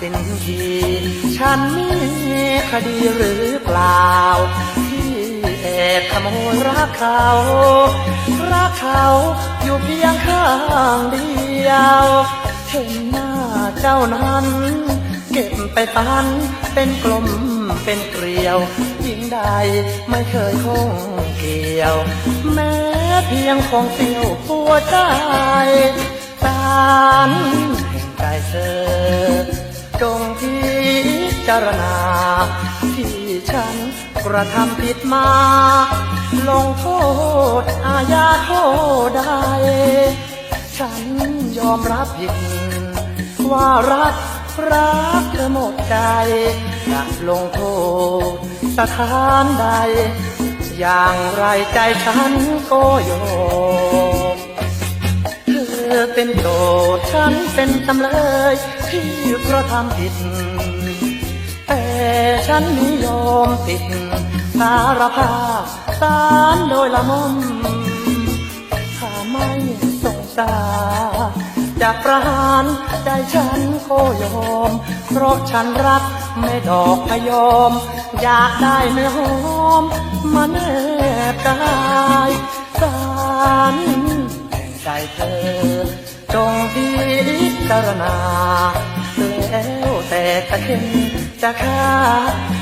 สิ้นทีฉันมีคดีหรือเปล่า ที่แอบขโมยรักเขา รักเขาอยู่เพียงข้างเดียว เห็นหน้าเจ้านั้น เก็บไปฝันเป็นกลมเป็นเกลียวยิ่งใดไม่เคยคงเกี่ยว แม้เพียงของเสี้ยวหัวใจารณา ที่ฉันกระทำผิดมา ลงโทษอาญาโทษใดฉันยอมรับผิด ว่ารักรักเธอหมดใจจะลงโทษสถานใด อย่างไรใจฉันก็ยอมเธอเป็นโจทย์ฉันเป็นจำเลยที่กระทำผิด ฉันไม่ยอมติดสารภาพสารโดยละมมถ้าไม่สงสารจะประหารใจฉันก็ยอม เพราะฉันรักไม่ดอกพยอม อยากได้เนื้อหอมมาแนบกายสารแห่งใจเธอ จงพิจารณาแล้วแต่จะเข็น จะฆ่า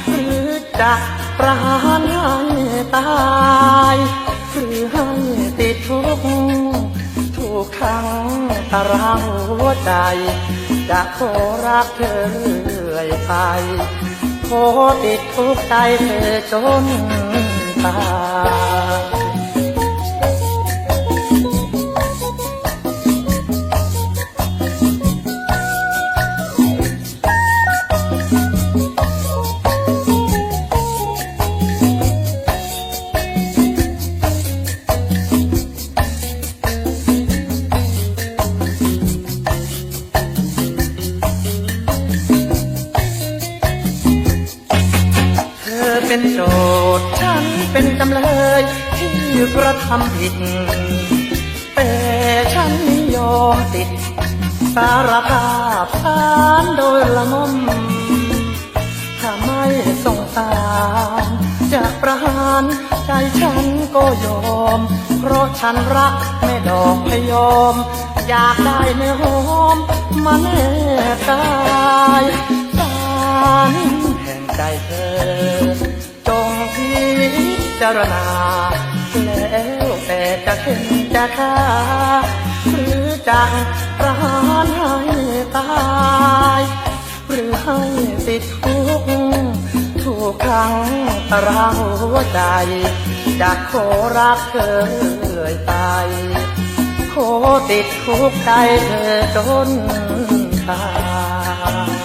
หรือจะประหารให้ตายหรือให้ติดทุกข์ถูกขังตารางหัวใจ จะขอรักเธอเรื่อยไปขอติดทุกข์ใจเธอจนตาย เป็นโจทย์ฉันเป็นจำเลยที่กระทำผิด แต่ฉันยอมติด สารภาพสารโดยละมุมถ้าไม่สงสารจะประหารใจฉันก็ยอม เพราะฉันรักแม่ดอกพยอม อยากได้เนื้อหอมมาแนบกา จารณา แล้วแต่จะเข็นจะฆ่าหรือจะประหารให้ตายหรือให้ติดคุกถูกขังตรางหัวใจจะขอรักเธอเรื่อยไปขอติดคุกใจเธอจนตาย